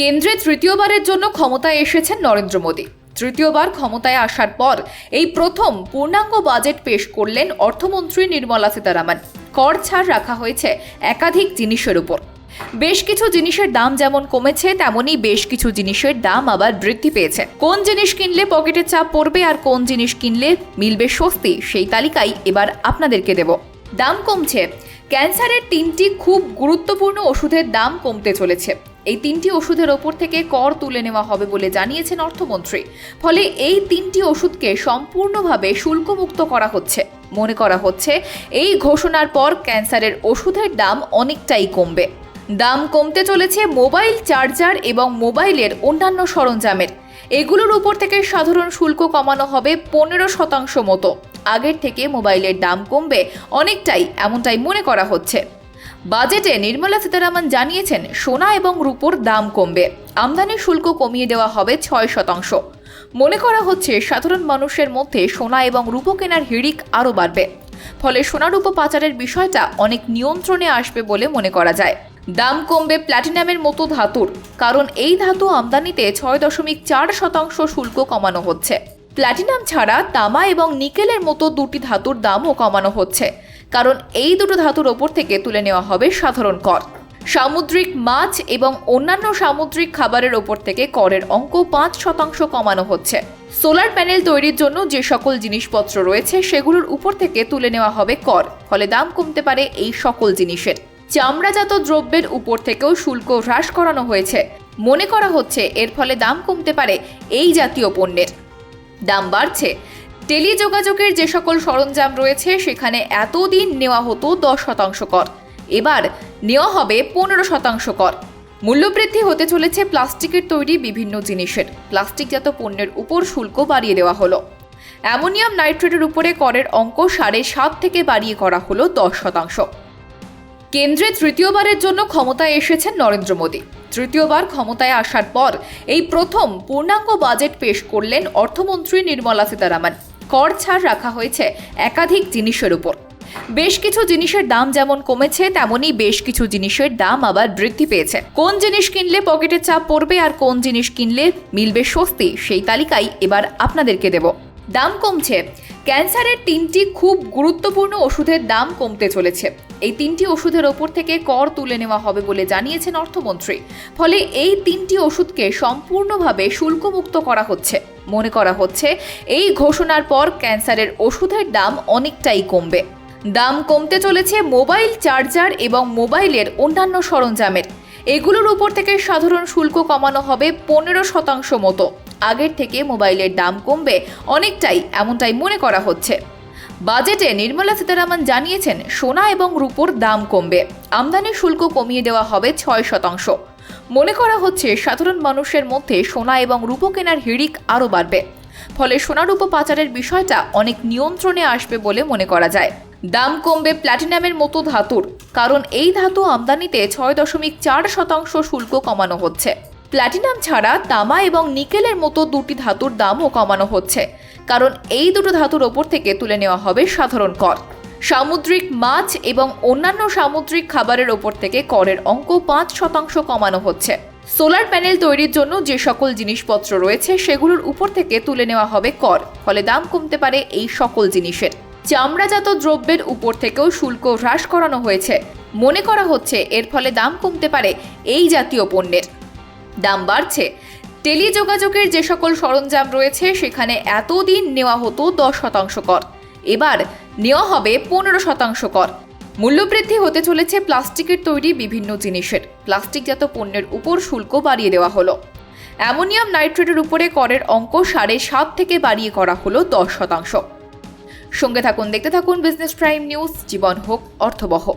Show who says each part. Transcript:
Speaker 1: কেন্দ্রে তৃতীয়বারের জন্য ক্ষমতায় এসেছেন নরেন্দ্র মোদী। তৃতীয়বার ক্ষমতায় আসার পর এই প্রথম পূর্ণাঙ্গ বাজেট পেশ করলেন অর্থমন্ত্রী নির্মলা সীতারামন। কর ছাড় রাখা হয়েছে একাধিক জিনিসের উপর। বেশ কিছু জিনিসের দাম যেমন কমেছে তেমনই বেশ কিছু জিনিসের দাম আবার বৃদ্ধি পেয়েছে। কোন জিনিস কিনলে পকেটে চাপ পড়বে আর কোন জিনিস কিনলে মিলবে স্বস্তি, সেই তালিকাই এবার আপনাদেরকে দেব। দাম কমছে। ক্যান্সারের তিনটি খুব গুরুত্বপূর্ণ ওষুধের দাম কমতে চলেছে। এই তিনটি ওষুধের ওপর থেকে কর তুলে নেওয়া হবে বলে জানিয়েছেন অর্থমন্ত্রী। ফলে এই তিনটি ওষুধকে সম্পূর্ণভাবে শুল্কমুক্ত করা হচ্ছে। মনে করা হচ্ছে, এই ঘোষণার পর ক্যান্সারের ওষুধের দাম অনেকটাই কমবে। দাম কমতে চলেছে মোবাইল চার্জার এবং মোবাইলের অন্যান্য সরঞ্জামের। এগুলোর উপর থেকে সাধারণ শুল্ক কমানো হবে পনেরো শতাংশ মতো। আগের থেকে মোবাইলের দাম কমবে অনেকটাই, এমনটাই মনে করা হচ্ছে। বাজেটে নির্মলা সীতারামন জানিয়েছেন, সোনা এবং রূপোর দাম কমবে। আমদানি শুল্ক কমিয়ে দেওয়া হবে ছয় শতাংশ। মনে করা হচ্ছে, সাধারণ মানুষের মধ্যে সোনা এবং রূপো কেনার হিড়িক আরও বাড়বে। ফলে সোনা রূপো পাচারের বিষয়টা অনেক নিয়ন্ত্রণে আসবে বলে মনে করা যায়। দাম কমবে প্ল্যাটিনামের মতো ধাতুর, কারণ এই ধাতু আমদানিতে ছয় দশমিক চার শতাংশ শুল্ক কমানো হচ্ছে। প্ল্যাটিনাম ছাড়া তামা এবং নিকেলের মতো দুটি ধাতুর দামও কমানো হচ্ছে। কারণ এই দুটো ধাতুর ওপর থেকে তুলে নেওয়া হবে সাধারণ কর। সামুদ্রিক মাছ এবং অন্যান্য সামুদ্রিক খাবারের ওপর থেকে করের অঙ্ক পাঁচ শতাংশ কমানো হচ্ছে। সোলার প্যানেল তৈরির জন্য যে সকল জিনিসপত্র রয়েছে সেগুলোর উপর থেকে তুলে নেওয়া হবে কর, ফলে দাম কমতে পারে এই সকল জিনিসের। চামড়াজাত দ্রব্যের উপর থেকেও শুল্ক হ্রাস করানো হয়েছে। মনে করা হচ্ছে এর ফলে দাম কমতে পারে এই জাতীয় পণ্যের। দাম বাড়ছে। টেলিযোগাযোগের যে সকল সরঞ্জাম রয়েছে, সেখানে এতদিন নেওয়া হতো দশ শতাংশ কর। এবার নেওয়া হবে পনেরো শতাংশ কর। মূল্যবৃদ্ধি হতে চলেছে প্লাস্টিকের তৈরি বিভিন্ন জিনিসের। প্লাস্টিকজাত পণ্যের উপর শুল্ক বাড়িয়ে দেওয়া হলো। অ্যামোনিয়াম নাইট্রেটের উপরে করের অঙ্ক সাড়ে সাত থেকে বাড়িয়ে করা হলো দশ শতাংশ। কেন্দ্রে তৃতীয়বারের জন্য ক্ষমতায় এসেছেন নরেন্দ্র মোদী। তৃতীয়বার ক্ষমতায় আসার পর এই প্রথম পূর্ণাঙ্গ বাজেট পেশ করলেন অর্থমন্ত্রী নির্মলা সীতারামন। কর ছাড় রাখা হয়েছে একাধিক জিনিসের উপর। বেশ কিছু জিনিসের দাম যেমন কমেছে, তেমনই বেশ কিছু জিনিসের দাম আবার বৃদ্ধি পেয়েছে। কোন জিনিস কিনলে পকেটে চাপ পড়বে আর কোন জিনিস কিনলে মিলবে স্বস্তি, সেই তালিকাই এবার আপনাদেরকে দেব। দাম কমছে। ক্যান্সারের তিনটি খুব গুরুত্বপূর্ণ ওষুধের দাম কমতে চলেছে। এই তিনটি ওষুধের ওপর থেকে কর তুলে নেওয়া হবে বলে জানিয়েছেন অর্থমন্ত্রী। ফলে এই তিনটি ওষুধকে সম্পূর্ণভাবে শুল্কমুক্ত করা হচ্ছে। মনে করা হচ্ছে। এই ঘোষণার পর ক্যান্সারের ওষুধের দাম অনেকটাই কমবে। দাম কমতে চলেছে মোবাইল চার্জার এবং মোবাইলের অন্যান্য সরঞ্জামের। এগুলোর উপর থেকে সাধারণ শুল্ক কমানো হবে পনেরো শতাংশ মতো। আগের থেকে মোবাইলের দাম কমবে অনেকটাই, এমনটাই মনে করা হচ্ছে। বাজেটে নির্মলা সীতারামন জানিয়েছেন, সোনা এবং রূপোর দাম কমবে। আমদানি শুল্ক কমিয়ে দেওয়া হবে ছয় শতাংশ। মনে করা হচ্ছে সাধারণ মানুষের মধ্যে সোনা এবং রূপো কেনার হিড়িক আরও বাড়বে। ফলে সোনা রূপো পাচারের বিষয়টা অনেক নিয়ন্ত্রণে আসবে বলে মনে করা যায়। দাম কমবে প্ল্যাটিনামের মতো ধাতুর, কারণ এই ধাতু আমদানিতে ছয় দশমিক চার শতাংশ শুল্ক কমানো হচ্ছে। প্ল্যাটিনাম ছাড়া তামা এবং নিকেলের মতো দুটি ধাতুর দামও কমানো হচ্ছে, কারণ এই দুটো ধাতুর ওপর থেকে তুলে নেওয়া হবে সাধারণ কর। সামুদ্রিক মাছ এবং অন্যান্য সামুদ্রিক খাবারের ওপর থেকে করের অঙ্ক পাঁচ শতাংশ কমানো হচ্ছে। সোলার প্যানেল তৈরির জন্য যে সকল জিনিসপত্র রয়েছে সেগুলোর উপর থেকে তুলে নেওয়া হবে কর, ফলে দাম কমতে পারে এই সকল জিনিসের। চামড়াজাত দ্রব্যের উপর থেকেও শুল্ক হ্রাস করানো হয়েছে। মনে করা হচ্ছে এর ফলে দাম কমতে পারে এই জাতীয় পণ্যের। দাম বাড়ছে। টেলিযোগাযোগের যে সকল সরঞ্জাম রয়েছে সেখানে এতদিন নেওয়া হতো দশ শতাংশ কর। এবার নেওয়া হবে পনেরো শতাংশ কর। মূল্যবৃদ্ধি হতে চলেছে প্লাস্টিকের তৈরি বিভিন্ন জিনিসের। প্লাস্টিকজাত পণ্যের উপর শুল্ক বাড়িয়ে দেওয়া হলো। অ্যামোনিয়াম নাইট্রেটের উপরে করের অঙ্ক সাড়ে সাত থেকে বাড়িয়ে করা হলো দশ শতাংশ। সঙ্গে থাকুন, দেখতে থাকুন বিজনেস প্রাইম নিউজ, জীবন হোক, অর্থবহ।